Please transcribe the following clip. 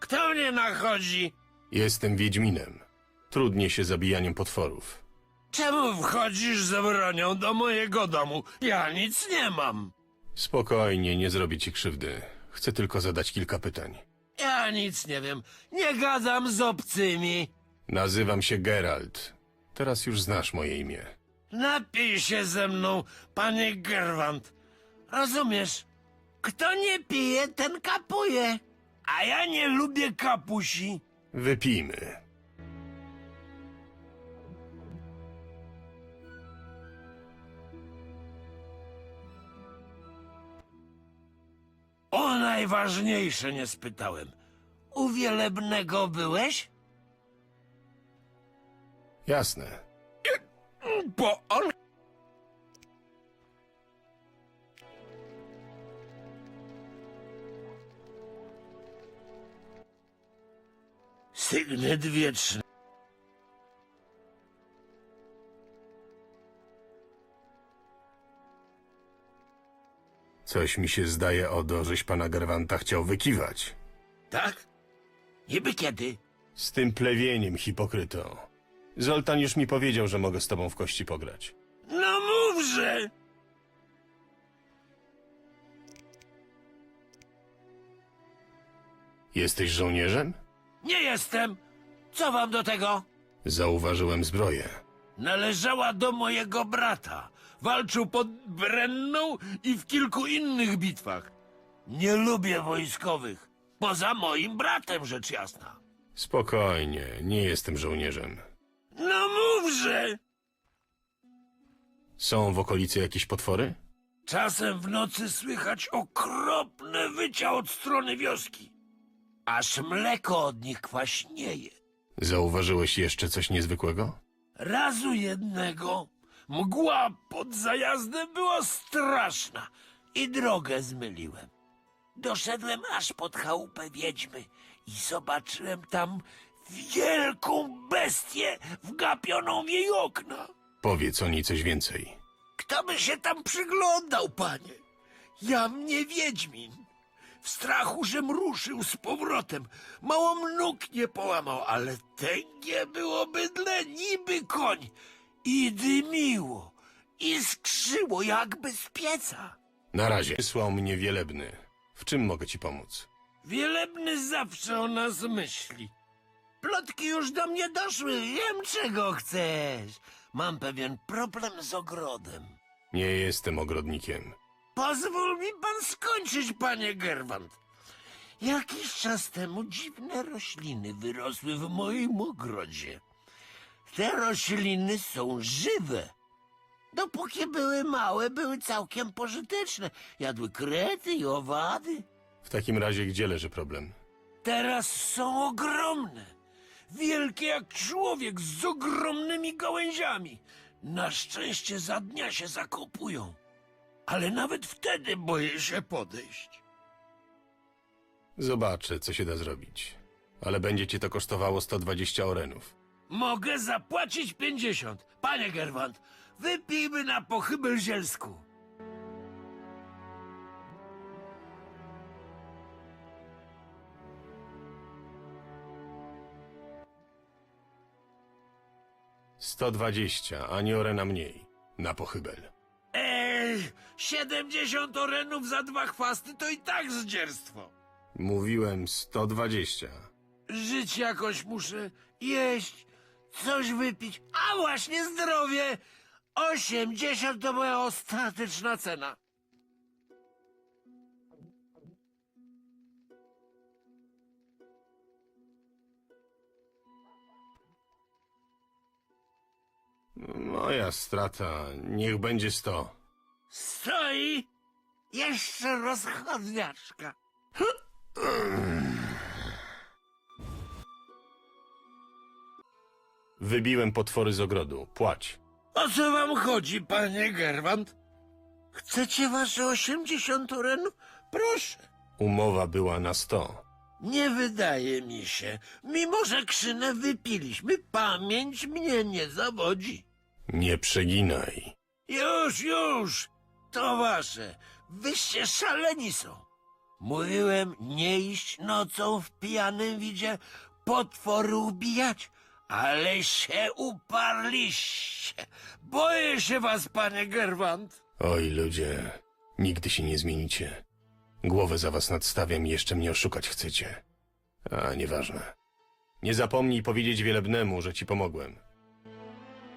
Kto mnie nachodzi? Jestem Wiedźminem. Trudnie się zabijaniem potworów. Czemu wchodzisz z bronią do mojego domu? Ja nic nie mam. Spokojnie, nie zrobię ci krzywdy. Chcę tylko zadać kilka pytań. Ja nic nie wiem. Nie gadam z obcymi. Nazywam się Geralt. Teraz już znasz moje imię. Napij się ze mną, panie Gerwant. Rozumiesz? Kto nie pije, ten kapuje. A ja nie lubię kapusi. Wypijmy. O najważniejsze nie spytałem. U wielebnego byłeś? Jasne. Bo on... Sygnet wieczny. Coś mi się zdaje, Odo, żeś pana Gerwanta chciał wykiwać. Tak? Niby kiedy? Z tym plewieniem, hipokryto. Zoltan już mi powiedział, że mogę z tobą w kości pograć. No mówże! Jesteś żołnierzem? Nie jestem. Co wam do tego? Zauważyłem zbroję. Należała do mojego brata. Walczył pod Brenną i w kilku innych bitwach. Nie lubię wojskowych. Poza moim bratem, rzecz jasna. Spokojnie, nie jestem żołnierzem. No mówże! Są w okolicy jakieś potwory? Czasem w nocy słychać okropne wycia od strony wioski. Aż mleko od nich kwaśnieje. Zauważyłeś jeszcze coś niezwykłego? Razu jednego mgła pod zajazdem była straszna i drogę zmyliłem. Doszedłem aż pod chałupę wiedźmy i zobaczyłem tam wielką bestię wgapioną w jej okna. Powiedz o niej coś więcej. Kto by się tam przyglądał, panie? Ja mnie wiedźmin. W strachu, żem ruszył z powrotem. Mało nóg nie połamał, ale tęgie było bydle niby koń. I dymiło, i skrzyło jakby z pieca. Na razie. Wysłał mnie wielebny. W czym mogę ci pomóc? Wielebny zawsze o nas myśli. Plotki już do mnie doszły, wiem czego chcesz. Mam pewien problem z ogrodem. Nie jestem ogrodnikiem. Pozwól mi pan skończyć, panie Gerwant. Jakiś czas temu dziwne rośliny wyrosły w moim ogrodzie. Te rośliny są żywe. Dopóki były małe, były całkiem pożyteczne. Jadły krety i owady. W takim razie gdzie leży problem? Teraz są ogromne. Wielkie jak człowiek z ogromnymi gałęziami. Na szczęście za dnia się zakopują. Ale nawet wtedy boję się podejść. Zobaczę, co się da zrobić. Ale będzie cię to kosztowało 120 orenów. Mogę zapłacić pięćdziesiąt. Panie Gerwant, wypijmy na pochybel zielsku. Sto dwadzieścia, ani orena mniej. Na pochybel. Ej, siedemdziesiąt orenów za dwa chwasty to i tak zdzierstwo. Mówiłem 120. Żyć jakoś muszę, jeść, coś wypić, a właśnie zdrowie. Osiemdziesiąt to moja ostateczna cena. Moja strata, niech będzie 100. Stoi jeszcze rozchodniaczka. Wybiłem potwory z ogrodu. Płać. O co wam chodzi, panie Gerwant? Chcecie wasze osiemdziesiąt orenów? Proszę. Umowa była na 100. Nie wydaje mi się. Mimo, że krzynę wypiliśmy, pamięć mnie nie zawodzi. Nie przeginaj. Już, już! To wasze. Wyście szaleni są. Mówiłem nie iść nocą w pijanym widzie potwory ubijać, ale się uparliście. Boję się was, panie Gerwant. Oj, ludzie, nigdy się nie zmienicie. Głowę za was nadstawiam i jeszcze mnie oszukać chcecie. A, nieważne. Nie zapomnij powiedzieć wielebnemu, że ci pomogłem.